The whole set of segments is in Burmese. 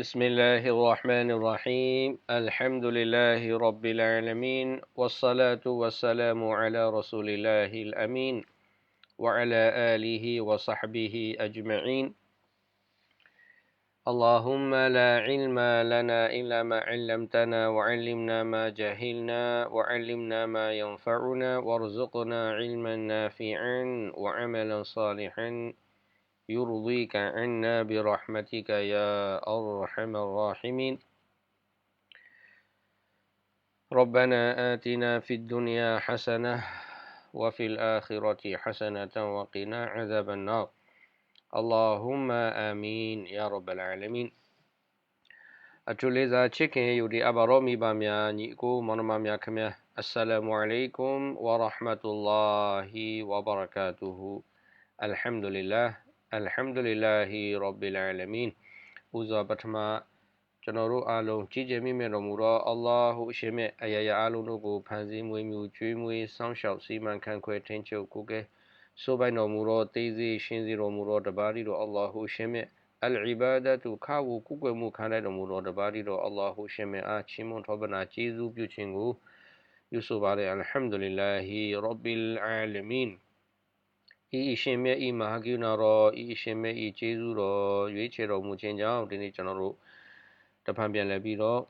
بسم الله الرحمن الرحيم. الحمد لله رب العالمين والصلاة والسلام على رسول الله الأمين وعلى آله وصحبه أجمعين. اللهم لا علم لنا إلا ما علمتنا وعلمنا ما جهلنا وعلمنا ما ينفعنا وارزقنا علما نافعا وعملا صالحا. يرضيك عنا برحمتك يا أرحم الراحمين ربنا آتنا في الدنيا حسنة وفي الآخرة حسنة وقنا عذاب النار اللهم آمين يا رب العالمين အထူးလေးစားချစ်ခင်ယူဒီအဘာရောမိပါများညီကိုမောင်နှမများခင်ဗျာအစ္စလာမုအလိုင်ကွမ်ဝရဟ်မတုလ္လာဟီဝဘရကာတူဟူအလ်ဟမ်ဒူလ illah အလ်ဟမ်ဒူလ illah ရောဘီလ်အလမင်ဦးစွာပထမကျွန်တော်တို့အားလုံးကြီးကျယ်မြင့်မြတ်တော်မူသောအလ္လာဟုအရှင်မြတ်အရာရာအလုံးတို့ကိုဖန်ဆင်းမွေးမြူကျွေးမွေးစောင့်ရှောက်စီမံခန့်ခွဲထိန်းချုပ်ကိုကဲဆိုပိုင်တော်မူသောတေးစီရှင်စီတော်မူသောတပါးရီတော်အလ္လာဟုရှင်မြတ်အလ်အီဘာဒတ်ခါဝကုကွယ်မှုခံတဲ့တော်မူသောတပါးရီတော်အလ္လာဟုရှင်မြတ်အားချီးမွမ်းထောပနာကျေးဇူးပြုခြင်းကိုပြုဆိုပါရအလ်ဟမ်ဒူလ illah ရောဘီလ်အလမင် ဤအရှင်မြတ်ဤမဟာကိနာတော်ဤအရှင်မြတ်ဤကျေးဇူးတော်ရွေးချယ်တော်မူခြင်းကြောင့်ဒီနေ့ကျွန်တော်တို့တဖန်ပြန်လည်ပြီးတော့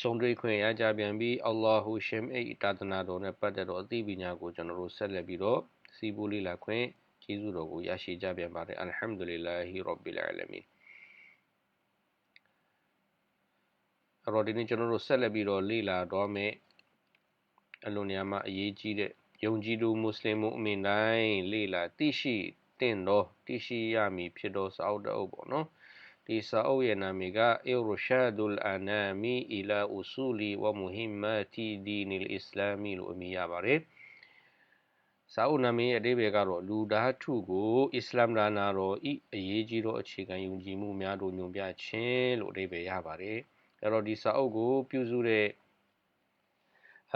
ဆုံးတွေ့ခွင့်ရကြပြန်ပြီးအလ္လာဟူရှင်မြတ်ဤတာသနာတော်နဲ့ပတ်သက်သောအသိပညာကိုကျွန်တော်တို့ဆက်လက်ပြီးတော့စီးပူးလေးလာခွင့်ကျေးဇူးတော်ကိုရရှိကြပြန်ပါတယ်အလ်ဟမ်ဒူလ illah ရောဘီလ်အလမင်အဲ့တော့ဒီနေ့ကျွန်တော်တို့ဆက်လက်ပြီးတော့လေ့လာတော့မယ်အလွန်များမှာအရေးကြီးတဲ့ ယုံကြည်သူမွတ်စလင်မုအမင်တိုင်းလေ့လာသိရှိတင့်သောသိရှိရမည်ဖြစ်သောစာအုပ်တစ်အုပ်ပေါ့နော်ဒီစာအုပ်ရဲ့နာမည်ကအီရရှာဒူလ်အနာမီအီလာအူဆူလီဝမူဟီမာတီဒီနီလ်အစ္စလာမီလို့အမည်ရပါတယ်စာအုပ်နာမည်ရဲ့အဓိပ္ပာယ်ကတော့လူသားထုကိုအစ္စလာမ်ဒါနာတော်ဤအရေးကြီးသောအခြေခံယုံကြည်မှုများတို့ညွှန်ပြခြင်းလို့အဓိပ္ပာယ်ရပါတယ်အဲ့တော့ဒီစာအုပ်ကိုပြုစုတဲ့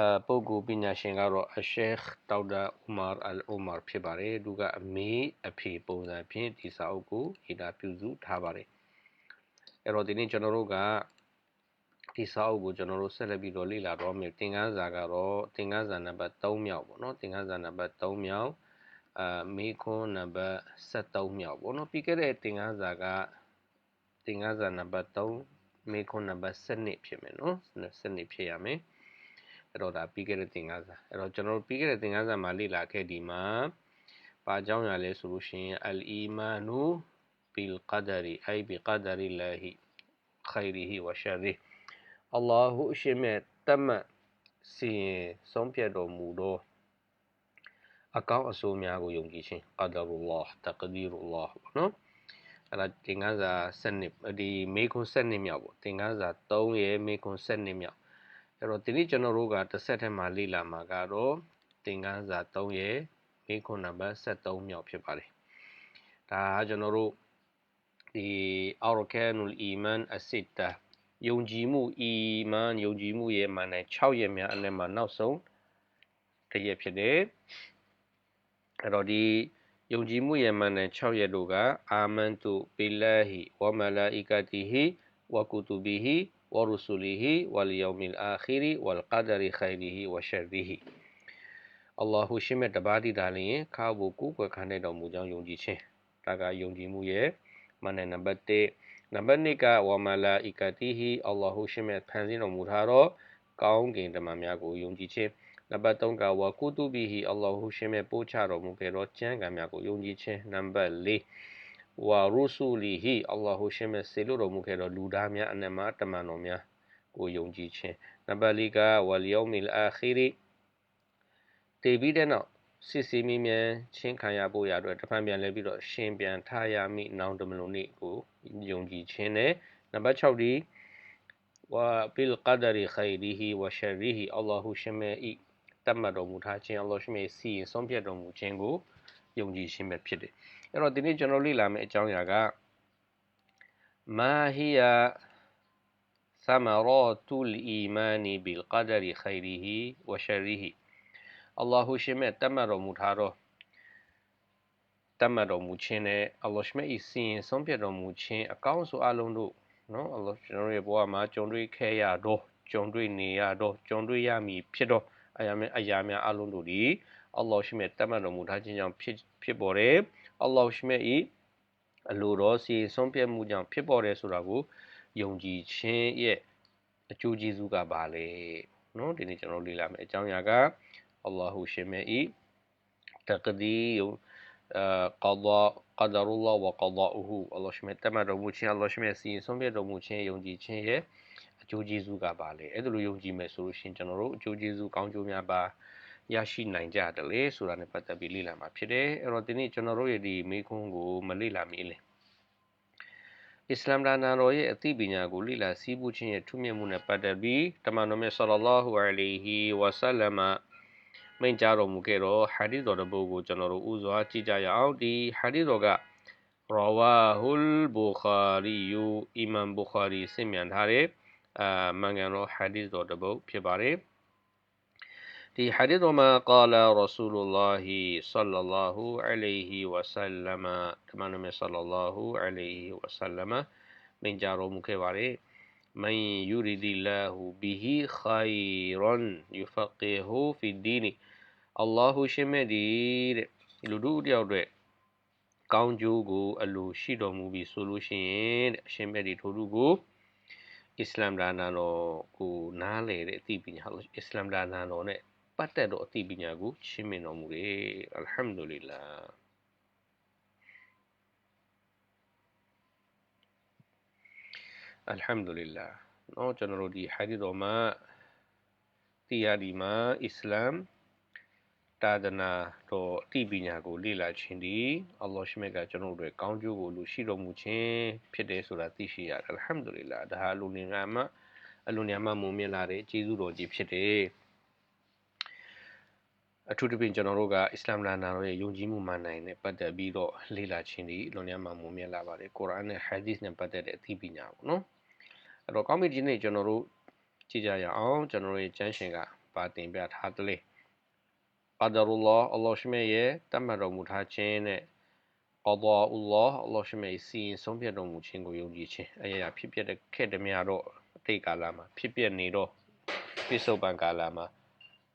အဲပုဂ္ဂိုလ်ပညာရှင်ကတော့အရှက်ဒေါက်တာဥမာအလ်ဥမာဖြစ်ပါတယ်သူကအမေအဖေပုံစံဖြင့်ဒီစာအုပ်ကိုရေးတာပြုစုထားပါတယ်အဲ့တော့ဒီနေ့ကျွန်တော်တို့ကဒီစာအုပ်ကိုကျွန်တော်တို့ဆက်လက်ပြီးတော့လေ့လာတော့မယ်သင်ခန်းစာကတော့သင်ခန်းစာနံပါတ်3မြောက်ပေါ့နော်သင်ခန်းစာနံပါတ်3မြောက်အာမေခွန်းနံပါတ်73မြောက်ပေါ့နော်ပြီးခဲ့တဲ့သင်ခန်းစာကသင်ခန်းစာနံပါတ်3မေခွန်းနံပါတ်7ဖြစ်မယ်နော်7ဖြစ်ရမယ် အဲ့တော့ဒါပြီးခဲ့တဲ့သင်ခန်းစာအဲ့တော့ကျွန်တော်တို့ပြီးခဲ့တဲ့သင်ခန်းစာမှာလေ့လာခဲ့ဒီမှာပါကြောင်းရလဲဆိုလို့ရှိရင်အလ်အီမာနူဘီလ်ကဒရီအိုင်ဘီကဒရီလာဟီခိုင်ရီဟီဝရှာရီအလ္လာဟူအရှင်မြတ်တမတ်စီရင်ဆုံးဖြတ်တော်မူသောအကောင်းအဆိုးများကိုယုံကြည်ခြင်းကဒရူလာတကဒီရူလာနော်အဲ့ဒါသင်္ကန်းစာ7ဒီမေခွန်း7မြောက်ပေါ့သင်္ကန်းစာ3ရဲ့မေခွန်း7မြောက် အဲ့တော့ဒီနေ့ကျွန်တော်တို့ကတစ်ဆက်ထဲမှာလေ့လာမှာကတော့သင်္ကန်းစာ3ရဲ့မေခွန်းနံပါတ်73မြောက်ဖြစ်ပါတယ်ဒါကကျွန်တော်တို့ဒီအော်ကန်နူလ်အီမန်အစစ်တာယုံကြည်မှုအီမန်ယုံကြည်မှုရဲ့မှန်တဲ့6ရက်များအနက်မှာနောက်ဆုံးတစ်ရက်ဖြစ်တယ်အဲ့တော့ဒီယုံကြည်မှုရဲ့မှန်တဲ့6ရက်တို့ကအာမန်တုဘီလာဟီဝမလာအီကတီဟီဝကုတူဘီဟီ ورسله واليوم الآخر والقدر خيره وشره အလ္လာဟူရှိမဲ့တပါးတိဒါလျင်ခါဖို့ကိုယ်ွယ်ခံတဲ့တော်မူကြောင်းယုံကြည်ခြင်းဒါကယုံကြည်မှုရဲ့မနနံပါတ်1နံပါတ်2ကဝမလာအီကတီဟီအလ္လာဟူရှိမဲ့ဖန်ဆင်းတော်မူထားသောကောင်းကင်တမန်များကိုယုံကြည်ခြင်းနံပါတ်3ကဝကုတုဘီဟီအလ္လာဟူရှိမဲ့ပို့ချတော်မူခဲ့သောကျမ်းဂန်များကိုယုံကြည်ခြင်းနံပါတ်4 ဝါရုဆူလီဟီအလ္လာဟူရှင်မဲ့စေလို့တော်မူခဲ့သောလူသားများအနက်မှာတမန်တော်များကိုယုံကြည်ခြင်းနံပါတ်၄ကဝလီယောမီလ်အာခီရီတေပြီးတဲ့နောက်စစ်စီမီမြန်ချင်းခံရဖို့ရအတွက်တဖန်ပြန်လဲပြီးတော့ရှင်ပြန်ထားရမိနောင်တမလုံးနေ့ကိုယုံကြည်ခြင်းနဲ့နံပါတ်6ဒီဝဘီလ်ကဒရီခိုင်ရီဟီဝရှရီဟီအလ္လာဟူရှင်မဲ့ဤတတ်မှတ်တော်မူထားခြင်းအလ္လာဟ်ရှင်မဲ့စီရင်ဆုံးဖြတ်တော်မူခြင်းကိုယုံကြည်ခြင်းပဲဖြစ်တယ် အဲ့တော့ဒီနေ့ကျွန်တော်လေ့လာမယ့်အကြောင်းအရာကမာဟီယာသမရတူလ်အီမာနီဘီလ်ကဒရီခိုင်ရီဟီဝရှရီဟီအလ္လာဟူရှင်မဲ့တတ်မှတ်တော်မူထားသောတတ်မှတ်တော်မူခြင်းနဲ့အလ္လာဟ်ရှင်မဲ့ဤစီရင်ဆုံးဖြတ်တော်မူခြင်းအကောင်းဆုံးအလုံးတို့နော်အလ္လာဟ်ကျွန်တော်ရဲ့ဘဝမှာကြုံတွေ့ခဲ့ရတော့ကြုံတွေ့နေရတော့ကြုံတွေ့ရမည်ဖြစ်တော့အရာများအရာများအလုံးတို့ဒီအလ္လာဟ်ရှိမြတ်တတ်မှတ်တော်မူထားခြင်းကြောင့်ဖြစ်ဖြစ်ပေါ်တယ် အလ္လာဟ်ရှိမြတ်ဤအလိုတော်စီဆုံးဖြတ်မှုကြောင့်ဖြစ်ပေါ်တယ်ဆိုတာကိုယုံကြည်ခြင်းရဲ့အကျိုးကျေးဇူးကပါလေနော်ဒီနေ့ကျွန်တော်လေ့လာမယ်အကြောင်းအရာကအလ္လာဟ်ရှိမြတ်ဤတကဒီအာကဒါကဒါရူလာဝကဒါအူဟူအလ္လာဟ်ရှိမြတ်တတ်မှတ်တော်မူခြင်းအလ္လာဟ်ရှိမြတ်စီဆုံးဖြတ်တော်မူခြင်းယုံကြည်ခြင်းရဲ့အကျိုးကျေးဇူးကပါလေအဲ့ဒါလိုယုံကြည်မယ်ဆိုလို့ရှိရင်ကျွန်တော်တို့အကျိုးကျေးဇူးကောင်းကျိုးများပါ ရရှိနိုင်ကြတယ်လေဆိုတာနဲ့ပတ်သက်ပြီးလေ့လာမှာဖြစ်တယ်အဲ့တော့ဒီနေ့ကျွန်တော်တို့ရဲ့ဒီမိခွန်းကိုမလေ့လာမီလေအစ္စလာမ်ဒါနာတော်ရဲ့အသိပညာကိုလေ့လာစည်းပူးခြင်းရဲ့ထူးမြတ်မှုနဲ့ပတ်သက်ပြီးတမန်တော်မြတ်ဆလ္လာလာဟူအလိုင်ဟီဝါဆလမ်မိန့်ကြားတော်မူခဲ့တော့ဟာဒီတော်တပုတ်ကိုကျွန်တော်တို့ဥစွာကြည့်ကြရအောင်ဒီဟာဒီတော်ကရဝါဟူလ်ဘူခါရီယူအီမန်ဘူခါရီဆင့်မြန်ထားတဲ့အာမင်္ဂန်တော်ဟာဒီတော်တပုတ်ဖြစ်ပါတယ် ဒီဟာဒီတော်မှာကာလာရဆူလူလာဟီဆလ္လာလာဟူအလိုင်ဟီဝါဆလမ်တမန်တော်မြတ်ဆလ္လာလာဟူအလိုင်ဟီဝါဆလမ်မိန့်ကြားတော်မူခဲ့ပါတယ်မန်ယူရီဒီလာဟူဘီဟီခိုင်ရန်ယူဖကီဟူဖီဒီနီအလ္လာဟူရှင်မဲ့ဒီတဲ့လူတို့တယောက်အတွက်ကောင်းကျိုးကိုအလိုရှိတော်မူပြီးဆိုလို့ရှိရင်တဲ့အရှင်မဲ့ဒီထိုသူကိုအစ္စလာမ်ဒါနာတော်ကိုနားလေတဲ့အသိပညာအစ္စလာမ်ဒါနာတော်နဲ့ ပတ်သက်တော့အသိပညာကိုရှင်းမြင်တော်မူတယ်အလ်ဟမ်ဒူလ illah အလ်ဟမ်ဒူလ illah နော်ကျွန်တော်တို့ဒီဟာဒီတော်မှာတရားဒီမှာအစ္စလာမ်တာဒနာတော်အတိပညာကိုလေ့လာခြင်းဒီအလ္လာဟ်ရှိမြတ်ကကျွန်တော်တို့ကောင်းကျိုးကိုလူရှိတော်မူခြင်းဖြစ်တယ်ဆိုတာသိရှိရတယ်အလ်ဟမ်ဒူလ illah ဒါဟာလူနေငါမှာအလူနေမှာမုံမြင်လာတဲ့ကျေးဇူးတော်ကြီးဖြစ်တယ် အထူးသဖြင့်ကျွန်တော်တို့ကအစ္စလာမ်လာနာတို့ရဲ့ယုံကြည်မှုမှန်နိုင်နဲ့ပတ်သက်ပြီးတော့လေ့လာခြင်းဒီလွန်များမှာမုံမြင်လာပါတယ်ကုရ်အာန်နဲ့ဟာဒီသ်နဲ့ပတ်သက်တဲ့အသိပညာပေါ့နော်အဲ့တော့ကောင်းပြီဒီနေ့ကျွန်တော်တို့ကြည့်ကြရအောင်ကျွန်တော်တို့ရဲ့ကျမ်းရှင်ကပါတင်ပြထားတယ်လေကာဒါရူလာအလ္လာဟ်ရှိမြတ်ရဲ့တတ်မှတ်တော်မူထားခြင်းနဲ့ကာဒါအူလာအလ္လာဟ်ရှိမြတ်စီရင်ဆုံးဖြတ်တော်မူခြင်းကိုယုံကြည်ခြင်းအရာဖြစ်ပျက်တဲ့ခဲ့တဲ့များတော့အတိတ်ကာလမှာဖြစ်ပျက်နေတော့ပြစ္ဆုတ်ပံကာလမှာ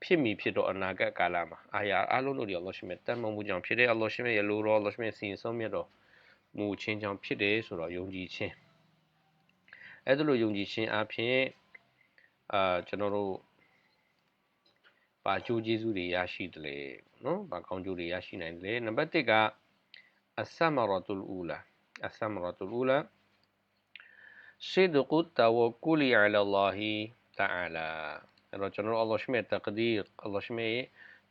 ဖြစ်မီဖြစ်တော့အနာဂတ်ကာလမှာအာရအလုံးတို့တွေအလောရှိမဲ့တန်မုံမှုကြောင့်ဖြစ်တဲ့အလောရှိမဲ့ရဲ့လိုရောအလောရှိမဲ့စီရင်ဆုံးမြတ်တော်မူခြင်းကြောင့်ဖြစ်တယ်ဆိုတော့ယုံကြည်ခြင်းအဲ့ဒါလိုယုံကြည်ခြင်းအပြင်အာကျွန်တော်တို့ဘာကျိုးကျေးဇူးတွေရရှိတယ်လဲနော်ဘာကောင်းကျိုးတွေရရှိနိုင်တယ်လဲနံပါတ်1ကအဆမရတုလ်အူလာအဆမရတုလ်အူလာစိဒကုတဝကုလီအလာလာဟီတာအလာ ကျွန်တော်အလ္လာဟ်ရှမေတကဒီအလ္လာဟ်ရှမေ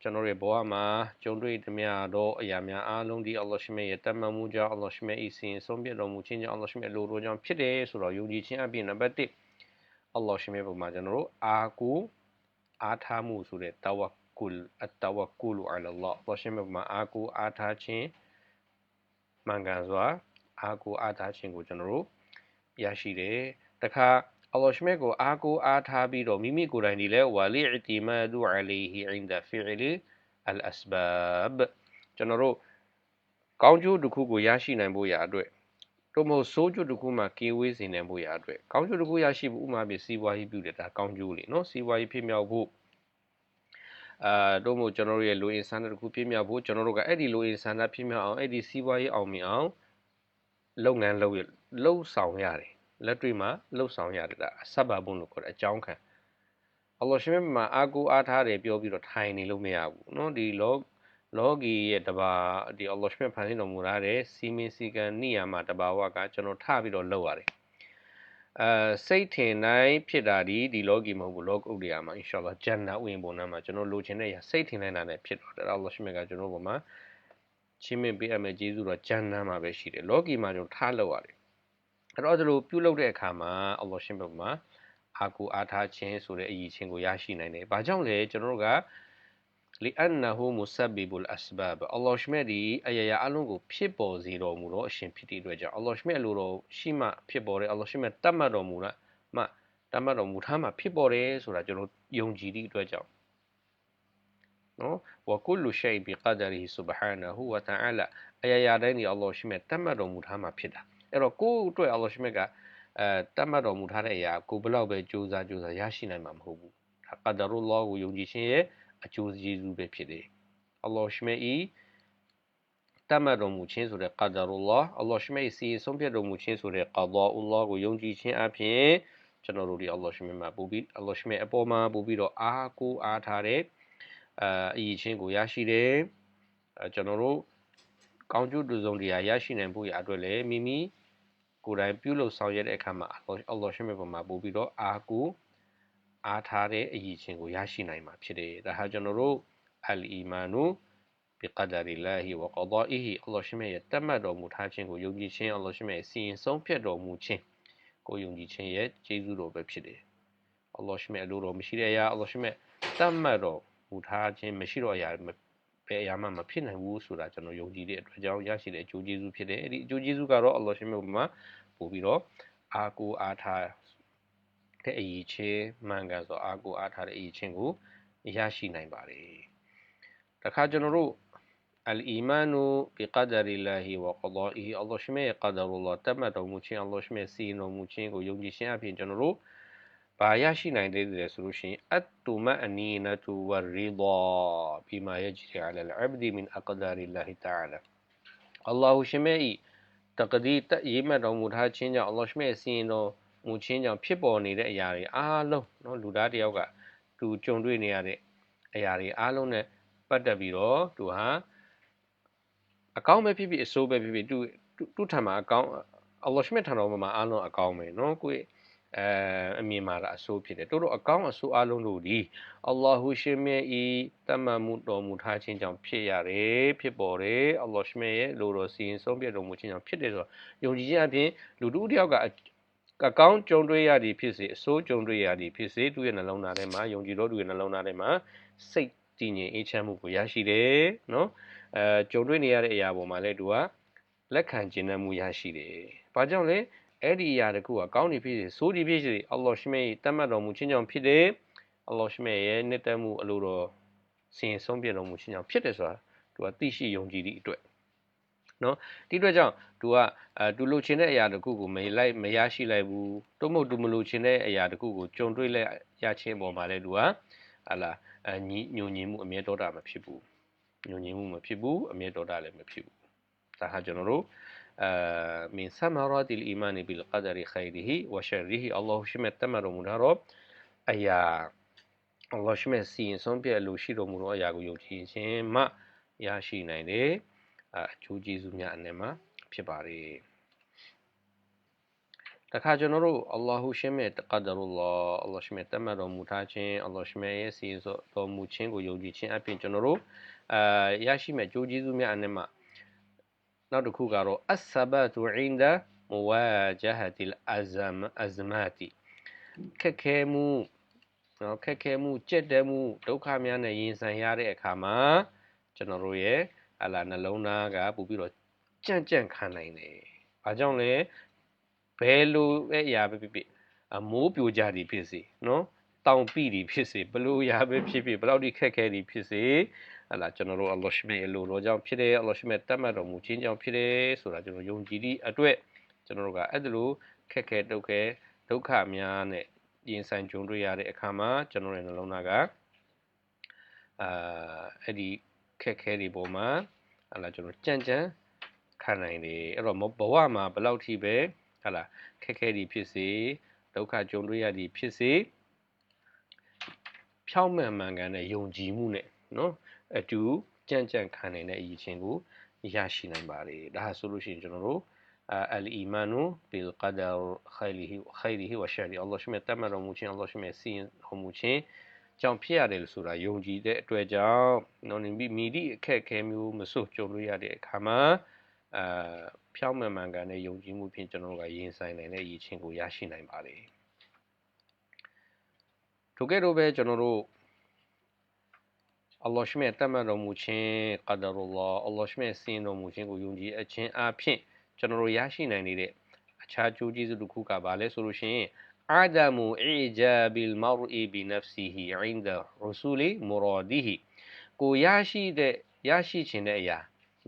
ကျွန်တော်ရဲ့ဘဝမှာကြုံတွေ့သမျှတော့အရာများအားလုံးဒီအလ္လာဟ်ရှမေရဲ့တမန်မှုကြောင့်အလ္လာဟ်ရှမေဤစဉ်ဆုံးဖြတ်တော်မူခြင်းကြောင့်အလ္လာဟ်ရှမေလိုတော်ကြောင့်ဖြစ်တယ်ဆိုတော့ယုံကြည်ခြင်းအပြင်နံပါတ်1အလ္လာဟ်ရှမေဘုမှာကျွန်တော်တို့အာကိုအားထားမှုဆိုတဲ့တဝကုလ်အတဝကုလ်အလ္လာဟ်ဘောရှင်မှာအာကိုအားထားခြင်းမှန်ကန်စွာအာကိုအားထားခြင်းကိုကျွန်တော်တို့ရရှိတယ်တခါ အလ္လာဟ်ရှမြတ်ကိုအားကိုအားထားပြီးတော့မိမိကိုယ်တိုင်ဒီလဲဝါလီအီတီမာဒူအလီဟီအင်ဒါဖီလီအလ်အစဘဘကျွန်တော်တို့ကောင်းကျိုးတစ်ခုကိုရရှိနိုင်ဖို့ရာအတွက်တို့မဟုတ်ဆိုးကျိုးတစ်ခုမှကင်းဝေးစေနိုင်ဖို့ရာအတွက်ကောင်းကျိုးတစ်ခုရရှိဖို့ဥမာပြစီးပွားရေးပြုတယ်ဒါကောင်းကျိုးလေနော်စီးပွားရေးဖြစ်မြောက်ဖို့အာတို့မို့ကျွန်တော်တို့ရဲ့လူအင်ဆန္ဒတစ်ခုဖြစ်မြောက်ဖို့ကျွန်တော်တို့ကအဲ့ဒီလူအင်ဆန္ဒဖြစ်မြောက်အောင်အဲ့ဒီစီးပွားရေးအောင်မြင်အောင်လုပ်ငန်းလုပ်ရလှုပ်ဆောင်ရတယ် လက်တွေ့မှာလှုပ်ဆောင်ရတယ်ဒါဆပ်ဘာဘုံလို့ခေါ်တယ်အကြောင်းခံအလ္လာဟ်ရှင်မှာအာကူအားထားတယ်ပြောပြီးတော့ထိုင်နေလို့မရဘူးเนาะဒီလောလောကီရဲ့တဘာဒီအလ္လာဟ်ရှင်ဖန်ဆင်းတော်မူထားတဲ့စီမင်းစီကံနိယာမတဘာဝကကျွန်တော်ထပြီးတော့လှုပ်ရတယ်အဲစိတ်ထင်တိုင်းဖြစ်တာဒီဒီလောကီမဟုတ်ဘူးလောကုတ်တရားမှာအင်ရှာလာဂျန်နာဥယျာဉ်ပုံနာမှာကျွန်တော်လိုချင်တဲ့ရစိတ်ထင်တိုင်းတာနဲ့ဖြစ်တော့တယ်အလ္လာဟ်ရှင်ကကျွန်တော်ဘုံမှာချင်းမင်းပေးအပ်မဲ့ကျေးဇူးတော့ဂျန်နာမှာပဲရှိတယ်လောကီမှာကျွန်တော်ထားလှုပ်ရတယ် အဲ့တော့ဒီလိုပြုလုပ်တဲ့အခါမှာအလ္လာဟ်ရှင်ဘုံမှာအာကူအားထားခြင်းဆိုတဲ့အရေးချင်းကိုရရှိနိုင်တယ်။ဘာကြောင့်လဲကျွန်တော်တို့ကလီအန်နဟူမုဆဘီဘူလ်အစဘဘအလ္လာဟ်ရှမေဒီအယယာအလုံးကိုဖြစ်ပေါ်စေတော်မူတော့အရှင်ဖြစ်တဲ့အတွက်ကြောင့်အလ္လာဟ်ရှမေလိုတော်ရှိမှဖြစ်ပေါ်တယ်အလ္လာဟ်ရှမေတတ်မှတ်တော်မူလားမှတတ်မှတ်တော်မူထားမှဖြစ်ပေါ်တယ်ဆိုတာကျွန်တော်ယုံကြည်သည့်အတွက်ကြောင့်နော်ဝကုလူရှိဘီကဒရီဆူဘဟာနဟူဝတအာလာအယယာတိုင်းဒီအလ္လာဟ်ရှမေတတ်မှတ်တော်မူထားမှဖြစ်တာ အဲ့တော့ကိုယ့်အတွက်အလ္လာဟ်ရှမေကအဲတတ်မှတ်တော်မူထားတဲ့အရာကိုဘလောက်ပဲကြိုးစားကြိုးစားရရှိနိုင်မှာမဟုတ်ဘူးဒါကဒါရူလောကိုယုံကြည်ခြင်းရဲ့အကျိုးကျေးဇူးပဲဖြစ်တယ်အလ္လာဟ်ရှမေဤတတ်မှတ်တော်မူခြင်းဆိုတဲ့ကဒါရူလောအလ္လာဟ်ရှမေစီဆုံးဖြတ်တော်မူခြင်းဆိုတဲ့ကာဒါအူလောကိုယုံကြည်ခြင်းအပြင်ကျွန်တော်တို့ဒီအလ္လာဟ်ရှမေမှာပို့ပြီးအလ္လာဟ်ရှမေအပေါ်မှာပို့ပြီးတော့အားကိုအားထားတဲ့အာအည်ချင်းကိုရရှိတယ်အဲကျွန်တော်တို့ကောင်းကျိုးတူဆုံးတရားရရှိနိုင်ဖို့ရအတွက်လည်းမိမိ ကိုယ်တိုင်ပြုလုပ်ဆောင်ရတဲ့အခါမှာအလ္လာဟ်ရှမေပေါ်မှာပို့ပြီးတော့အားကိုအားထားတဲ့အည်ချင်းကိုရရှိနိုင်မှာဖြစ်တယ်ဒါဟာကျွန်တော်တို့အလ်အီမာနူဘီကဒါရီလာဟီဝကဒါအီဟီအလ္လာဟ်ရှမေရဲ့တတ်မှတ်တော်မူထားခြင်းကိုယုံကြည်ခြင်းအလ္လာဟ်ရှမေရဲ့စီရင်ဆုံးဖြတ်တော်မူခြင်းကိုယုံကြည်ခြင်းရဲ့ကျေးဇူးတော်ပဲဖြစ်တယ်အလ္လာဟ်ရှမေအလိုတော်မရှိတဲ့အရာအလ္လာဟ်ရှမေတတ်မှတ်တော်မူထားခြင်းမရှိတော့အရာ ဘယ်အရာမှမဖြစ်နိုင်ဘူးဆိုတာကျွန်တော်ယုံကြည်တဲ့အတွက်ကြောင့်ရရှိတဲ့အကျိုးကျေးဇူးဖြစ်တယ်အဲ့ဒီအကျိုးကျေးဇူးကတော့အလ္လာဟ်ရှင်မြတ်မှာပို့ပြီးတော့အာကိုအားထားတဲ့အရေးချင်းမှန်ကန်စွာအာကိုအားထားတဲ့အရေးချင်းကိုရရှိနိုင်ပါတယ်တခါကျွန်တော်တို့အလ်အီမန်ဘီကဒါရီလာဟီဝကဒါအီအလ္လာဟ်ရှင်မြတ်ကဒါရူလာတမတ်တော်မူခြင်းအလ္လာဟ်ရှင်မြတ်စီရင်တော်မူခြင်းကိုယုံကြည်ခြင်းအပြင်ကျွန်တော်တို့ ဘာရရှိနိုင်သေးတယ်ဆိုလို့ရှိရင်အတ်တူမအနီနတူဝရီဒါဘီမာယဂျရီအလလ်အဘဒီမင်အကဒါရီလာဟီတအာလာအလ္လာဟ်ရှမေဤတကဒီတရေးမှတ်တော်မူထားခြင်းကြောင့်အလ္လာဟ်ရှမေစီရင်တော်မူခြင်းကြောင့်ဖြစ်ပေါ်နေတဲ့အရာတွေအားလုံးเนาะလူသားတယောက်ကသူကြုံတွေ့နေရတဲ့အရာတွေအားလုံးနဲ့ပတ်သက်ပြီးတော့သူဟာအကောင်းပဲဖြစ်ဖြစ်အဆိုးပဲဖြစ်ဖြစ်သူသူထံမှာအကောင်းအလ္လာဟ်ရှမြတ်ထံတော်မှာအားလုံးအကောင်းပဲเนาะကိုယ် အဲအမြင်မှာအဆိုးဖြစ်တယ်တို့တော့အကောင်းအဆိုးအလုံးတို့ဒီအလ္လာဟူရှင်မြတ်ဤတမန်မှုတော်မူထားခြင်းကြောင့်ဖြစ်ရတယ်ဖြစ်ပေါ်တယ်အလ္လာဟ်ရှမြတ်ရဲ့လိုတော်စီရင်ဆုံးဖြတ်တော်မူခြင်းကြောင့်ဖြစ်တယ်ဆိုတော့ယုံကြည်ခြင်းအပြင်လူတို့တယောက်ကအကောင်းကြုံတွေ့ရသည်ဖြစ်စေအဆိုးကြုံတွေ့ရသည်ဖြစ်စေသူ့ရဲ့နှလုံးသားထဲမှာယုံကြည်တော်သူရဲ့နှလုံးသားထဲမှာစိတ်တည်ငြိမ်အေးချမ်းမှုကိုရရှိတယ်နော်အဲကြုံတွေ့နေရတဲ့အရာပေါ်မှာလည်းသူကလက်ခံကျင့်တတ်မှုရရှိတယ်။ဘာကြောင့်လဲ အဲ့ဒီအရာတခုကကောင်းနေဖြစ်စေဆိုးနေဖြစ်စေအလ္လာဟ်ရှမေတတ်မှတ်တော်မူခြင်းကြောင့်ဖြစ်တယ်။အလ္လာဟ်ရှမေရဲ့နှစ်သက်မှုအလိုတော်စင်ဆုံးပြတော်မူခြင်းကြောင့်ဖြစ်တယ်ဆိုတာသူကသိရှိယုံကြည်သည့်အတွက်နော်ဒီအတွက်ကြောင့်သူကအဲသူလိုချင်တဲ့အရာတခုကိုမလိုက်မရရှိလိုက်ဘူးတိုးမဟုတ်သူမလိုချင်တဲ့အရာတခုကိုကြုံတွေ့လိုက်ရခြင်းပေါ်မှာလည်းသူကဟာလာအညီညွန်ညင်မှုအမြဲတော်တာမဖြစ်ဘူးညွန်ညင်မှုမဖြစ်ဘူးအမြဲတော်တာလည်းမဖြစ်ဘူးဒါဟာကျွန်တော်တို့ အာမင်ဆမရာတီလ်အီမန်ဘီလ်ကဒရီခိုင်ရီဟီဝရှရီဟီအလ္လာဟ်ရှိမတ်တမရမူနာရောအရာအလ္လာဟ်ရှိမတ်စီရင်ဆုံးပြလို့ရှိတော်မူသောအရာကိုယုံကြည်ခြင်းမှရရှိနိုင်တယ်အကျိုးကျေးဇူးများအနေမှာဖြစ်ပါတယ်တခါကျွန်တော်တို့အလ္လာဟူရှင်းမဲ့တကဒရူလာအလ္လာဟ်ရှင်းမဲ့တမတ်တော်မူထားခြင်းအလ္လာဟ်ရှင်းမဲ့ရဲ့စီတော်မူခြင်းကိုယုံကြည်ခြင်းအပြင်ကျွန်တော်တို့အာရရှိမဲ့ကြိုးကျေးဇူးများအနေမှာ နောက်တစ်ခုကတော့အဆဘတူအင်ဒါမဝါဂျဟတီလ်အဇမ်အဇမာတီခက်ခဲမှုနော်ခက်ခဲမှုကြက်တဲမှုဒုက္ခများနဲ့ရင်ဆိုင်ရတဲ့အခါမှာကျွန်တော်တို့ရဲ့အလားနှလုံးသားကပို့ပြီးတော့ကြန့်ကြန့်ခံနိုင်တယ်။ဘာကြောင့်လဲဘယ်လိုပဲအရာပဲဖြစ်ဖြစ်အမိုးပြိုကြသည်ဖြစ်စေနော်တောင်ပိသည်ဖြစ်စေဘလို့အရာပဲဖြစ်ဖြစ်ဘလောက်ဒီခက်ခဲသည်ဖြစ်စေ ဟလာကျွန်တော်တို့အလ္လာဟ်ရှမေအလိုတော်ကြောင့်ဖြစ်တယ်အလ္လာဟ်ရှမေတတ်မှတ်တော်မူခြင်းကြောင့်ဖြစ်တယ်ဆိုတာကျွန်တော်ယုံကြည်သည့်အတွက်ကျွန်တော်တို့ကအဲ့ဒါလိုခက်ခဲဒုက္ခဒုက္ခများနဲ့ရင်ဆိုင်ကြုံတွေ့ရတဲ့အခါမှာကျွန်တော်ရဲ့နှလုံးသားကအာအဲ့ဒီခက်ခဲတွေပေါ်မှာဟလာကျွန်တော်ကြံ့ကြံ့ခံနိုင်တယ်အဲ့တော့ဘဝမှာဘယ်လောက်ထိပဲဟလာခက်ခဲတွေဖြစ်စေဒုက္ခကြုံတွေ့ရသည်ဖြစ်စေဖြောင်းမှန်မှန်ကန်တဲ့ယုံကြည်မှုနဲ့နော် အတူကြံ့ကြံ့ခံနိုင်တဲ့အရေးချင်းကိုရရှိနိုင်ပါတယ်ဒါဆိုလို့ရှိရင်ကျွန်တော်တို့အလ်အီမာနူဘီလ်ကဒါခိုင်လီဟီခိုင်လီဟီဝရှာလီအလ္လာဟ်ရှမေတမန်တော်မူခြင်းအလ္လာဟ်ရှမေစီရင်တော်မူခြင်းကြောင့်ဖြစ်ရတယ်လို့ဆိုတာယုံကြည်တဲ့အတွက်ကြောင့်နော်မိမိဒီအခက်အခဲမျိုးမစွကြုံလို့ရတဲ့အခါမှာအာဖြောင်းမှန်မှန်ကန်တဲ့ယုံကြည်မှုဖြင့်ကျွန်တော်တို့ကရင်ဆိုင်နိုင်တဲ့အရေးချင်းကိုရရှိနိုင်ပါလေထိုကဲ့သို့ပဲကျွန်တော်တို့ အလ္လာဟ်ရှမေတတ်မှတ်တော်မူခြင်းကာဒါရူလာအလ္လာဟ်ရှမေစင်တော်မူခြင်းကိုယုံကြည်အခြင်းအဖြစ်ကျွန်တော်တို့ရရှိနိုင်နေတဲ့အခြားကြိုးကြီးစုတစ်ခုကဘာလဲဆိုလို့ရှိရင်အာဒမူအိဂျာဘီလ်မာရူအီဘီနဖ်စီဟီအင်ဒာရူဆူလီမူရာဒီဟီကိုရရှိတဲ့ရရှိခြင်းတဲ့အရာ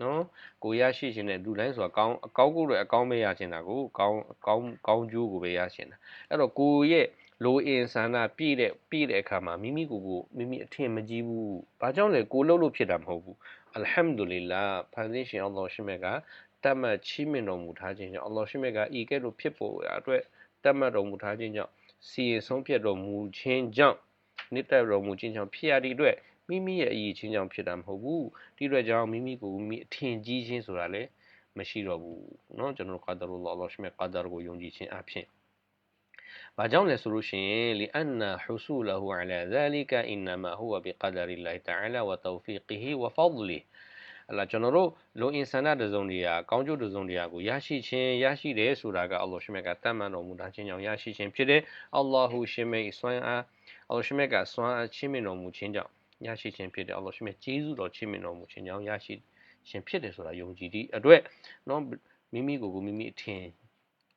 နော်ကိုရရှိခြင်းတဲ့လူတိုင်းဆိုတာကောင်းအကောင်းကိုယ်တွေအကောင်းပဲရခြင်းတာကိုကောင်းကောင်းကောင်းကျိုးကိုပဲရခြင်းတာအဲ့တော့ကိုရဲ့ လိုအင်ဆန္ဒပြည့်တဲ့ပြည့်တဲ့အခါမှာမိမိကိုယ်ကိုမိမိအထင်မကြီးဘူးဘာကြောင့်လဲကိုလှုပ်လို့ဖြစ်တာမဟုတ်ဘူးအလ်ဟမ်ဒူလ illah ဖန်ဆင်းရှင်အလ္လာဟ်ရှိမြတ်ကတတ်မှတ်ချီးမြှင့်တော်မူထားခြင်းကြောင့်အလ္လာဟ်ရှိမြတ်ကဤကဲ့သို့ဖြစ်ပေါ်ရအတွက်တတ်မှတ်တော်မူထားခြင်းကြောင့်စီရင်ဆုံးဖြတ်တော်မူခြင်းကြောင့်နှစ်သက်တော်မူခြင်းကြောင့်ဖြစ်ရသည့်အတွက်မိမိရဲ့အရေးချင်းကြောင့်ဖြစ်တာမဟုတ်ဘူးဒီအတွက်ကြောင့်မိမိကိုမိမိအထင်ကြီးခြင်းဆိုတာလည်းမရှိတော့ဘူးเนาะကျွန်တော်ကာဒါရူလာအလ္လာဟ်ရှိမြတ်ကာဒါရကိုယုံကြည်ခြင်းအဖြစ် ဘာကြောင့်လဲဆိုလို့ရှိရင်လီအန်နာဟူဆူလဟူအလာဇာလီကာအင်နမာဟူဝဘီကဒါရီလာဟ်တအာလာဝတောဖီကီဟီဝဖဒလီအလာကျွန်တော်တို့လူအင်ဆန္ဒတစုံတရာကောင်းကျိုးတစုံတရာကိုရရှိခြင်းရရှိတယ်ဆိုတာကအလ္လာဟ်ရှိမြတ်ကတတ်မှန်တော်မူတာခြင်းကြောင့်ရရှိခြင်းဖြစ်တယ်အလ္လာဟူရှိမြတ်ဆွမ်းအားအလ္လာဟ်ရှိမြတ်ကဆွမ်းအားချင်းမြင်တော်မူခြင်းကြောင့်ရရှိခြင်းဖြစ်တယ်အလ္လာဟ်ရှိမြတ်ကျေးဇူးတော်ချင်းမြင်တော်မူခြင်းကြောင့်ရရှိခြင်းဖြစ်တယ်ဆိုတာယုံကြည်သည့်အတွက်နော်မိမိကိုယ်ကိုမိမိအထင်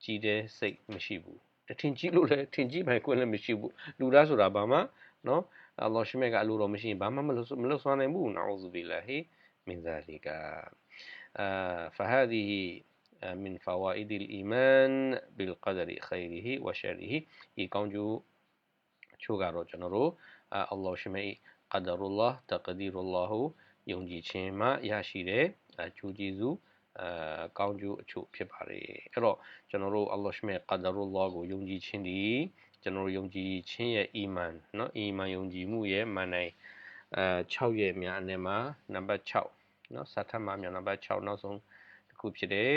ကြီးတဲ့စိတ်မရှိဘူးတ ထင်ကြီးလို့လည်းထင်ကြီးပိုင်ခွင့်လည်းမရှိဘူးလူသားဆိုတာဘာမှနော်အလ္လာဟ်ရှိမြတ်ကအလိုတော်မရှိရင်ဘာမှမလုပ်မလုပ်ဆွမ်းနိုင်ဘူးနာအူဇူဘီလာဟီမင်ဇာလီကာအာ فهذه من فوائد الإيمان بالقدر خيره وشره ဒီကောင်းကျိုးအချို့ကတော့ကျွန်တော်တို့အ အဲကောင်းကျိုးအချို့ဖြစ်ပါတယ်အဲ့တော့ကျွန်တော်တို့အလ္လာဟ်ရှမေကာဒါရူလ္လာဟ်ကိုယုံကြည်ခြင်းဒီကျွန်တော်တို့ယုံကြည်ခြင်းရဲ့အီမန်နော်အီမန်ယုံကြည်မှုရဲ့မန်နိုင်အဲ6ရဲ့များအနေမှာနံပါတ်6နော်စာထမမြောင်နံပါတ်6နောက်ဆုံးတစ်ခုဖြစ်တယ်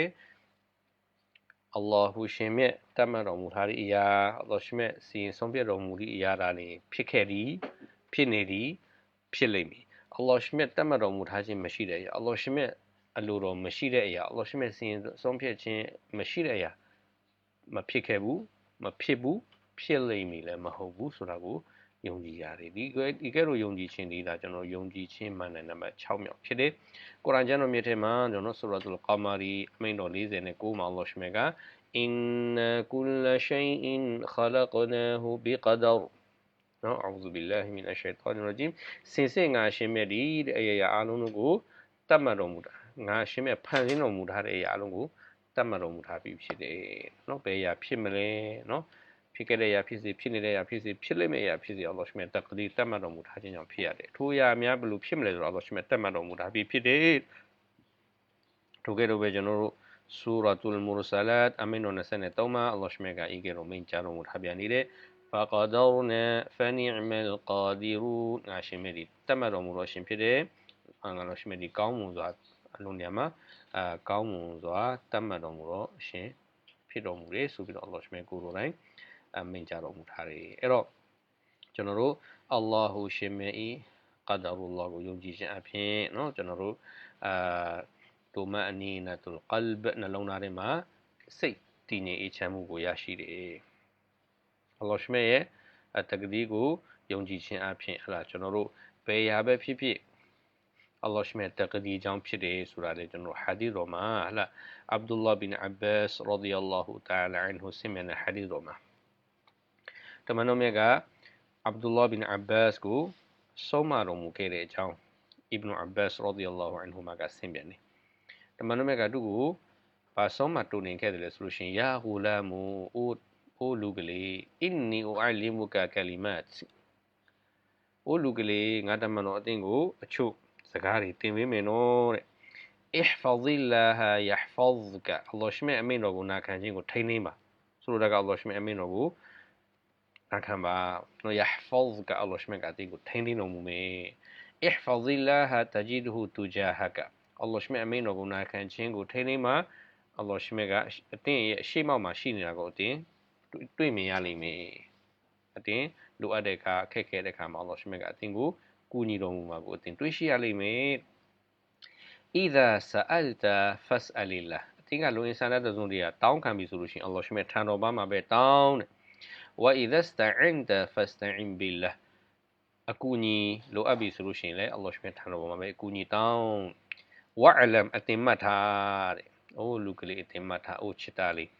အလ္လာဟူရှင်မြတ်တတ်မှတ်တော်မူထားတဲ့အရာအလ္လာဟ်ရှင်မြတ်စီရင်ဆုံးပြတော်မူသည့်အရာဒါလည်းဖြစ်ခဲ့သည်ဖြစ်နေသည်ဖြစ်လိမ့်မည်အလ္လာဟ်ရှင်မြတ်တတ်မှတ်တော်မူထားခြင်းမရှိတဲ့အရာအလ္လာဟ်ရှင်မြတ် အလိုတော်မရှိတဲ့အရာအလ္လာဟ်ရှမြတ်စီရင်ဆုံးဖြတ်ခြင်းမရှိတဲ့အရာမဖြစ်ခဲ့ဘူးမဖြစ်ဘူးဖြစ်လိမ့်မည်လည်းမဟုတ်ဘူးဆိုတာကိုယုံကြည်ရတယ်ဒီဒီကဲတော့ယုံကြည်ခြင်းဒီဒါကျွန်တော်ယုံကြည်ခြင်းမှန်တဲ့နံပါတ်6မြောက်ဖြစ်တယ်ကုရ်အာန်ကျမ်းတော်မြတ်ထဲမှာကျွန်တော်ဆူရာတ်လ်ကာမာရီအမိန့်တော်49မှာအလ္လာဟ်ရှမြတ်ကအင်နကုလရှိုင်အင်ခလကနာဟူဘီကဒါနော်အာဥဇူဘီလာဟီမင်အရှိတောန်ရဂျီမ်စင်စစ်ငါရှင်မြတ်ဒီတဲ့အရာရာအလုံးတို့ကိုတတ်မှတ်တော်မူတာ ငါရှင်မြတ်ဖန်ဆင်းတော်မူထားတဲ့အရာအလုံးကိုတတ်မှတ်တော်မူထားပြီးဖြစ်တယ်နော်ဘယ်အရာဖြစ်မလဲနော်ဖြစ်ခဲ့တဲ့အရာဖြစ်စီဖြစ်နေတဲ့အရာဖြစ်စီဖြစ်လိမ့်မယ့်အရာဖြစ်စီအလ္လာဟ်ရှင်မြတ်တက်ကဒီတတ်မှတ်တော်မူထားခြင်းကြောင့်ဖြစ်ရတယ်ထိုအရာများဘယ်လိုဖြစ်မလဲဆိုတော့အလ္လာဟ်ရှင်မြတ်တတ်မှတ်တော်မူထားပြီးဖြစ်တယ်ထိုကဲ့သို့ပဲကျွန်တော်တို့ဆူရာတူလ်မူရဆလတ်အမင်းတော်23မှာအလ္လာဟ်ရှင်မြတ်ကဤကဲ့သို့မိန့်ကြားတော်မူထားပြန်နေတဲ့ فقدرنا فنعم القادرون ငါရှင်မြတ်ဒီတတ်မှတ်တော်မူတော်ရှင်ဖြစ်တယ်။ငါတော်ရှင်မြတ်ဒီကောင်းမွန်စွာအ လုံးနေရာမှာအာကောင်းမွန်စွာတတ်မှတ်တော်မူတော်ရှင်ဖြစ်တော်မူတယ်ဆိုပြီးတော့အလ္လာဟ်ရှင်မြတ်ကိုယ်တော်တိုင်အမိန့်ကြားတော်မူထားတယ်။အဲ့တော့ကျွန်တော်တို့အလ္လာဟူရှင်မြတ်ဤ qadarullah ကိုယုံကြည်ခြင်းအပြင်เนาะကျွန်တော်တို့အာတူမအနီနာတူလ် qalb နှလုံးသားထဲမှာစိတ်တည်ငြိမ်အေးချမ်းမှုကိုရရှိတယ်။အလ္လာဟ်ရှမေရဲ့အတကဒီကိုယုံကြည်ခြင်းအပြင်ဟလာကျွန်တော်တို့ဘယ်ရာပဲဖြစ်ဖြစ် အလ္လာဟ်ရှမေတကဒီကြောင့်ဖြစ်တယ်ဆိုတာလေကျွန်တော်ဟာဒီတော်မှာဟလာအဗ်ဒူလာဘင်အဘတ်ရဒီအလ္လာဟူတအာလာအန်ဟူဆင်မန်ဟာဒီတော်မှာတမန်တော်မြတ်ကအဗ်ဒူလာဘင်အဘတ်ကိုဆုံးမတော်မူခဲ့တဲ့အကြောင်းအစ်ဘ်နူအဘတ်ရဒီအလ္လာဟူအန်ဟူမှာကဆင်ပြန်တယ်တမန်တော်မြတ်ကသူ့ကိုဘာဆုံးမတူနေခဲ့တယ်လဲဆိုလို့ရှိရင်ယာဟူလာမူအိုအိုလူကလေးအင်နီအိုအလီမူကာကလီမတ်အိုလူကလေးငါတမန်တော်အတင်းကိုအချို့ စကားတွေသင်ပေးမယ်နော်တဲ့ ihfazillaha yahfazka အလ္လာဟ်ရှင်ရဲ့အမိန့်တော်ကိုနာခံခြင်းကိုထိန်းသိမ်းပါဆိုလိုတာကအလ္လာဟ်ရှင်ရဲ့အမိန့်တော်ကိုနာခံပါနော် yahfazka အလ္လာဟ်ရှင်ကတိကိုထိန်းသိမ်းတော်မူမယ် ihfazillaha tajidhu tujahaka အလ္လာဟ်ရှင်ရဲ့အမိန့်တော်ကိုနာခံခြင်းကိုထိန်းသိမ်းပါအလ္လာဟ်ရှင်ကအတင်းရဲ့အရှိမောက်မှာရှိနေတာကိုအတင်းတွေ့မြင်ရလိမ့်မယ်အတင်းလိုအပ်တဲ့အခါအခက်ခဲတဲ့အခါမှာအလ္လာဟ်ရှင်ကအတင်းကို ကူညီတော်မူမှာကိုအတင်းတွေ့ရှိရလိမ့်မယ် إذا سألت فاسأل الله အတင်းကလူအင်ဆန်တဲ့သုံးတွေကတောင်းခံပြီဆိုလို့ရှိရင်အလ္လာဟ်ရှမြတ်ထံတော်ဘာမှာပဲတောင်းတယ် وإذا استعنت فاستعن بالله အကူအညီလိုအပ်ပြီဆိုလို့ရှိရင်လည်းအလ္လာဟ်ရှမြတ်ထံတော်မှာပဲအကူအညီတောင်း وعلم အတင်းမှတ်ထားတဲ့အိုးလူကလေးအတင်းမှတ်ထားအိုးချစ်တာလေး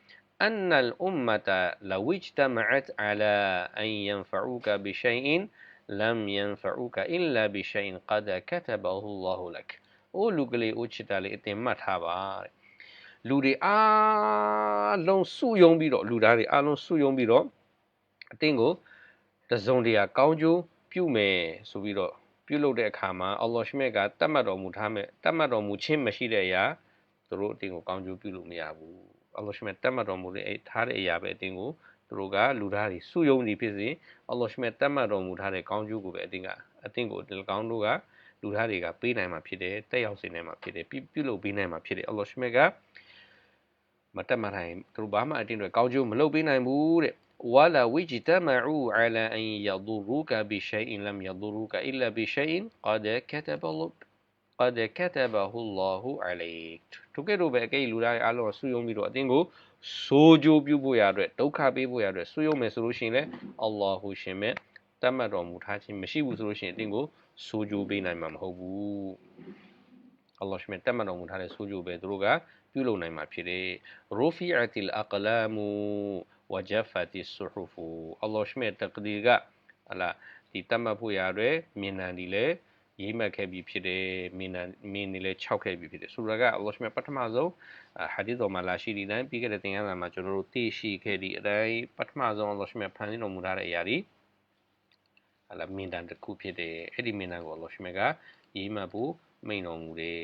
أن الأمة لو اجتمعت على أن ينفعوك بشيء لم ينفعوك إلا بشيء قد كتبه الله لك အိုးလူကလေးအိုးချစ်တာလေးအတင်မှတ်ထားပါတဲ့လူတွေအားလုံးစုယုံပြီးတော့လူသားတွေအားလုံးစုယုံပြီးတော့အတင်းကိုတစုံတရာကောင်းကျိုးပြုမယ်ဆိုပြီးတော့ပြုလုပ်တဲ့အခါမှာအလ္လာဟ်ရှမြတ်ကတတ်မှတ်တော်မူထားမဲ့တတ်မှတ်တော်မူခြင်းမရှိတဲ့အရာသူတို့အတင်းကိုကောင်းကျိုးပြုလို့မရဘူးအလ္လာဟ်ရှမြတ်တတ်မှတ်တော်မူတဲ့အဲထားတဲ့အရာပဲအတင်းကို သူတို့ကလူသားတွေစုယုံနေဖြစ်စေအလ္လာဟ်ရှမြတ်တတ်မှတ်တော်မူထားတဲ့ကောင်းကျိုးကိုပဲအတင်းကအတင်းကိုဒီကောင်းတို့ကလူသားတွေကပေးနိုင်မှာဖြစ်တယ်တက်ရောက်စေနိုင်မှာဖြစ်တယ်ပြုပြုလုပ်ပေးနိုင်မှာဖြစ်တယ်အလ္လာဟ်ရှမြတ်ကမတက်မှတ်နိုင်သူတို့ဘာမှအတင်းတွေကောင်းကျိုးမလုပ်ပေးနိုင်ဘူးတဲ့ ولا واجتمعوا على أن يضروك بشيء لم يضروك إلا بشيء قد كتب قد كتبه الله عليك တကယ်တော့ပဲအကိလူတိုင်းအားလုံးဆူယုံပြီးတော့အတင်းကို စိုးကြိုးပြုဖို့ရအတွက်ဒုက္ခပေးဖို့ရအတွက်ဆူယုံမယ်ဆိုလို့ရှိရင်လည်းအလ္လာဟူရှင်မဲ့တတ်မှတ်တော်မူထားခြင်းမရှိဘူးဆိုလို့ရှိရင်အတင်းကိုစိုးကြိုးပေးနိုင်မှာမဟုတ်ဘူးအလ္လာဟ်ရှင်မဲ့တတ်မှတ်တော်မူထားတဲ့စိုးကြိုးပဲသူတို့ကပြုလုပ်နိုင်မှာဖြစ်တယ်ရူဖီအတီလ်အကလာမူဝဂျဖတ်တီဆူဟူဖူအလ္လာဟ်ရှင်မဲ့တကဒီကဟလာဒီတတ်မှတ်ဖို့ရအတွက်မြင်နံဒီလေ ရေးမှတ်ခဲ့ပြီးဖြစ်တယ်မင်းမင်းနေလဲ၆ခဲ့ပြီးဖြစ်တယ်ဆိုတော့ကအလ္လာဟ်မြတ်ပထမဆုံးဟာဒီတော်မှာလာရှိဒီတိုင်းပြီးခဲ့တဲ့သင်ခန်းစာမှာကျွန်တော်တို့သိရှိခဲ့သည့်အတိုင်းပထမဆုံးအလ္လာဟ်မြတ်ဖန်ဆင်းတော်မူထားတဲ့အရာတွေအလမင်းတန်တစ်ခုဖြစ်တယ်အဲ့ဒီမင်းတန်ကိုအလ္လာဟ်မြတ်ကရေးမှတ်ဖို့မိန်တော်မူတယ်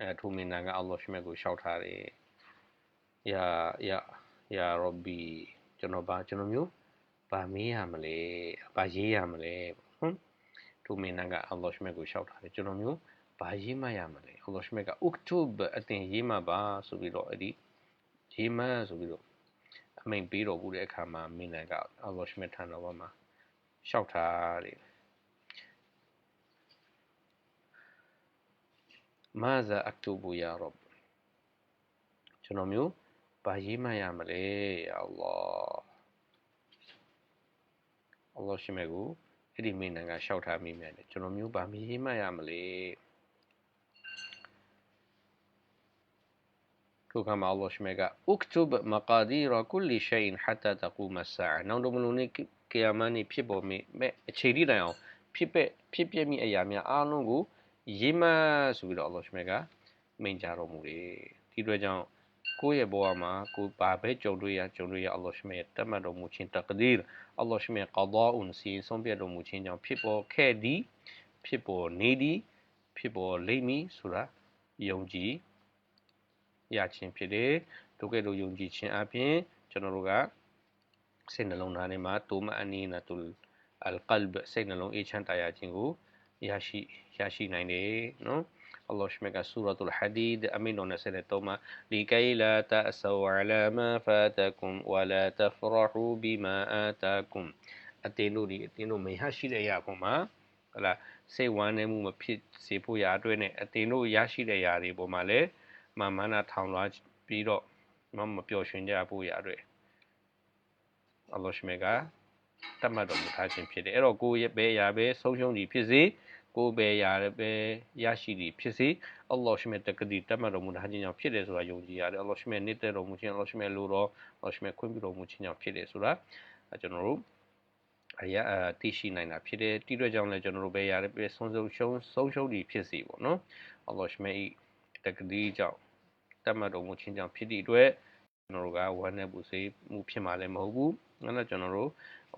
အဲထိုမင်းတန်ကအလ္လာဟ်မြတ်ကိုရှောက်ထားတယ်ယာယာယာရောဘီကျွန်တော်ဘာကျွန်တော်မျိုးဘာမေးရမလဲဘာရေးရမလဲဟုတ် ထိုမင်းနာကအလ္လာဟ်ရှမြတ်ကိုလျှောက်ထားတယ်ကျွန်တော်မျိုးဘာရေးမှရမလဲအလ္လာဟ်ရှမြတ်ကဥကတူဘအတင်ရေးမှပါဆိုပြီးတော့အဲ့ဒီရေးမှဆိုပြီးတော့အမိန်ပေးတော်မူတဲ့အခါမှာမင်းနာကအလ္လာဟ်ရှမြတ်ထံတော်မှာလျှောက်ထားတယ်မာဇာအကတူဘူယာရဘ်ကျွန်တော်မျိုးဘာရေးမှရမလဲအလ္လာဟ်အလ္လာဟ်ရှမြတ်ကို အဲ့ဒီမိနန်ကရှောက်ထားမိမြန်တယ်ကျွန်တော်မျိုးဗာမရေးမှတ်ရမလဲထိုကမှာအလ္လာဟ်ရှမေက uktub maqadir kulli shay'in hatta taqum as-sa'a နောက်တော့မလို့နေကီယာမန်နေဖြစ်ပေါ်မိမဲ့အခြေဒီတိုင်အောင်ဖြစ်ပက်ဖြစ်ပြမိအရာများအားလုံးကိုရေးမှတ်ဆိုပြီးတော့အလ္လာဟ်ရှမေကမိန့်ကြားတော်မူတယ်ဒီအတွက်ကြောင့်ကိုယ့်ရဲ့ဘဝမှာကိုဘာပဲကြုံတွေ့ရကြုံတွေ့ရအလ္လာဟ်ရှမေတတ်မှတ်တော်မူခြင်းတကဒီ အလ္လာဟ်ရှမေကဒါအွန်စီဆုံးဖြတ်တော်မူခြင်းကြောင့်ဖြစ်ပေါ်ခဲ့သည်ဖြစ်ပေါ်နေသည်ဖြစ်ပေါ်လိမ့်မည်ဆိုတာယုံကြည်ရခြင်းဖြစ်တယ်ဒုက္ကတို့ယုံကြည်ခြင်းအပြင်ကျွန်တော်တို့ကစိတ်နှလုံးသားထဲမှာတိုမအနီနတုလ်အလ်ကလ်ဘစိတ်နှလုံးအေးချမ်းတရားခြင်းကိုရရှိရရှိနိုင်တယ်နော် Allah Shmeka Suratul Hadid Amin Nona Sene Toma Likay la ta'asaw ala ma fatakum wa la tafrahu bima atakum အတင်းတို့ဒီအတင်းတို့မရရှိတဲ့ရပုံမှာဟလာစိတ်ဝမ်းနည်းမှုမဖြစ်စေဖို့ရာအတွက်နဲ့အတင်းတို့ရရှိတဲ့ຢာတွေပုံမှာလည်းမာမနာထောင်လွှားပြီးတော့မမပျော်ရွှင်ကြဖို့ရာအတွက်အလ္လာဟ်ရှမေကတတ်မှတ်တော်မူထားခြင်းဖြစ်တယ်အဲ့တော့ကိုယ့်ရဲ့ဘယ်ရာပဲဆုံးရှုံးသည်ဖြစ်စေ ကိုယ်ပဲရပဲရရှိသည်ဖြစ်စေအလ္လာဟ်ရှိမြတ်တကတိတတ်မှတ်တော်မူတာခြင်းကြောင့်ဖြစ်တယ်ဆိုတာယုံကြည်ရတယ်အလ္လာဟ်ရှိမြတ်နေတဲ့တော်မူခြင်းအလ္လာဟ်ရှိမြတ်လိုတော်အလ္လာဟ်ရှိမြတ်ခွင့်ပြုတော်မူခြင်းကြောင့်ဖြစ်တယ်ဆိုတာကျွန်တော်တို့အရာသိရှိနိုင်တာဖြစ်တယ်တိတွေ့ကြောင့်လည်းကျွန်တော်တို့ပဲရတယ်ပဲဆုံးဆုံးရှုံးဆုံးရှုံးသည်ဖြစ်စီပေါ့နော်အလ္လာဟ်ရှိမြတ်တကတိကြောင့်တတ်မှတ်တော်မူခြင်းကြောင့်ဖြစ်သည့်အတွက်ကျွန်တော်တို့ကဝမ်းနဲ့ပူစေမှုဖြစ်မှာလည်းမဟုတ်ဘူးအဲ့တော့ကျွန်တော်တို့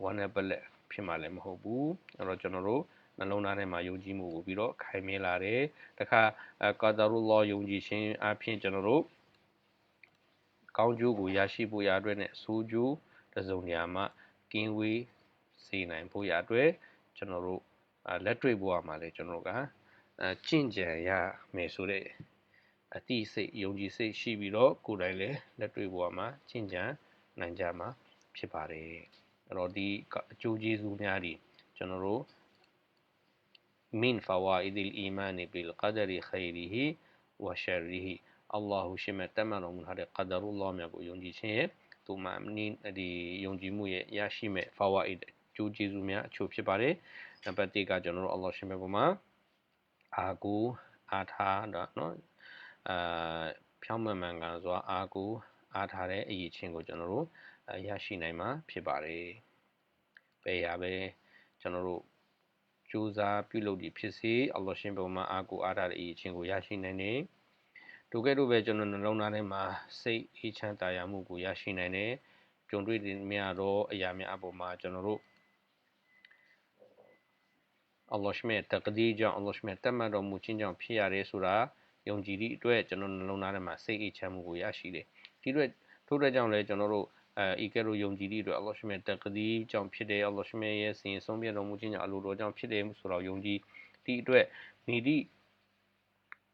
ဝမ်းနဲ့ပလက်ဖြစ်မှာလည်းမဟုတ်ဘူးအဲ့တော့ကျွန်တော်တို့ နှလုံးသားထဲမှာယုံကြည်မှုကိုပြီးတော့ခိုင်မြဲလာတယ်တခါကာဒါရူလောယုံကြည်ခြင်းအပြင်ကျွန်တော်တို့ကောင်းကျိုးကိုရရှိဖို့ရအတွက်နဲ့ဆိုးကျိုးတစုံတရာမှကင်းဝေးစေနိုင်ဖို့ရအတွက်ကျွန်တော်တို့လက်တွေ့ဘဝမှာလည်းကျွန်တော်တို့ကကျင့်ကြံရမယ်ဆိုတဲ့အတိစိတ်ယုံကြည်စိတ်ရှိပြီးတော့ကိုယ်တိုင်လည်းလက်တွေ့ဘဝမှာကျင့်ကြံနိုင်ကြမှာဖြစ်ပါတယ်အဲ့တော့ဒီအကျိုးကျေးဇူးများဒီကျွန်တော်တို့ من فوائد الإيمان بالقدر خيره وشره الله شما تمر من هذا قدر الله ما بو يونجي شيء ثم أمنين دي يونجي مو ياشي ما فوائد ကျိုးကျေးဇူးများအချို့ဖြစ်ပါတယ်။နံပါတ်1ကကျွန်တော်တို့အလ္လာဟ်ရှင်ဘက်ပေါ်မှာအာကိုအာထားတော့နော်အာဖြောင်းမှန်မှန်ကန်စွာအာကိုအာထားတဲ့အရေးချင်းကိုကျွန်တော်တို့ရရှိနိုင်မှာဖြစ်ပါတယ်။ပေရပဲကျွန်တော်တို့ ကြကြိုးစားပြုလုပ်သည်ဖြစ်စေအလ္လာဟ်ရှင်ဘုံမှာအာကိုအားထားတဲ့အချင်းကိုရရှိနိုင်တယ်တို့ကဲ့သို့ပဲကျွန်တော်နှလုံးသားထဲမှာစိတ်အေးချမ်းသာယာမှုကိုရရှိနိုင်တယ်ကြုံတွေ့တဲ့များတော့အရာများအပေါ်မှာကျွန်တော်တို့အလ္လာဟ်မြတ်တကဒီကြောင့်အလ္လာဟ်မြတ်တတ်မှတ်တော်မူခြင်းကြောင့်ဖြစ်ရတယ်ဆိုတာယုံကြည်သည့်အတွက်ကျွန်တော်နှလုံးသားထဲမှာစိတ်အေးချမ်းမှုကိုရရှိတယ်ဒီအတွက်ထို့အတွက်ကြောင့်လည်းကျွန်တော်တို့ အဲဤကဲ့သို့ယုံကြည်သည့်အတွက်အလ္လာဟ်မြတ်တကဒီကြောင့်ဖြစ်တယ်အလ္လာဟ်မြတ်ရဲ့စီရင်ဆုံးဖြတ်တော်မူခြင်းကြောင့်အလိုတော်ကြောင့်ဖြစ်တယ်ဆိုတော့ယုံကြည်သည့်အတွက်မိသည့်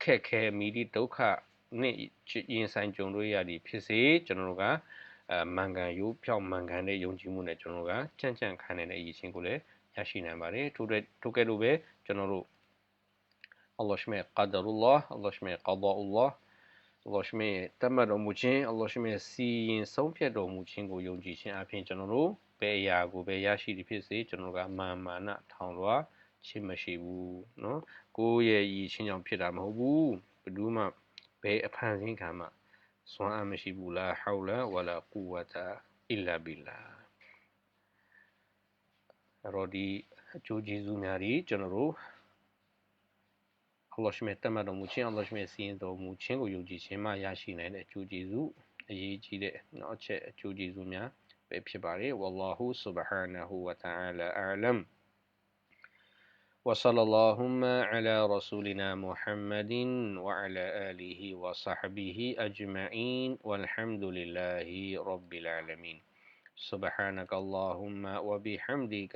ခက်ခဲမိသည့်ဒုက္ခနဲ့ရင်ဆိုင်ကြုံတွေ့ရသည်ဖြစ်စေကျွန်တော်တို့ကအဲမန်ကန်ရိုးဖြောက်မန်ကန်တဲ့ယုံကြည်မှုနဲ့ကျွန်တော်တို့ကကြံ့ကြံ့ခံနိုင်တဲ့အရေးချင်းကိုလည်းရရှိနိုင်ပါတယ်ထို့တဲ့ထို့ကဲ့သို့ပဲကျွန်တော်တို့အလ္လာဟ်မြတ်ကာဒါရူလာ အလ္လာဟ်မြတ်ကာဒါအူလာအလ္လာဟ်မြတ်တမတ်တော်မူခြင်းအလ္လာဟ်မြတ်စီရင်ဆုံးဖြတ်တော်မူခြင်းကိုယုံကြည်ခြင်းအပြင်ကျွန်တော်တို့ဘယ်အရာကိုပဲရရှိသည်ဖြစ်စေကျွန်တော်ကမာမာနထောင်လွှာချင်းမရှိဘူးเนาะကိုယ့်ရဲ့ရည်ချင်းကြောင့်ဖြစ်တာမဟုတ်ဘူးဘယ်သူမှဘယ်အဖန်ဆင်းခံမှစွမ်းအားမရှိဘူးလားဟောလာဝလာကူဝတာအီလာဘီလာအဲ့တော့ဒီအကျိုးကျေးဇူးများဒီကျွန်တော်တို့ အလ္လာဟ်ရှမေတမတ်တော်မူခြင်းအလ္လာဟ်ရှမေစီရင်တော်မူခြင်းကိုယုံကြည်ခြင်းမှရရှိနိုင်တဲ့အကျိုးကျေးဇူးအရေးကြီးတဲ့နောက်ချက်အကျိုးကျေးဇူးများပဲဖြစ်ပါတယ်ဝါလာဟူဆူဘဟာနဟူဝတအာလာအလမ် وصلى اللهم على رسولنا محمد وعلى آله وصحبه أجمعين والحمد لله رب العالمين سبحانك اللهم وبحمدك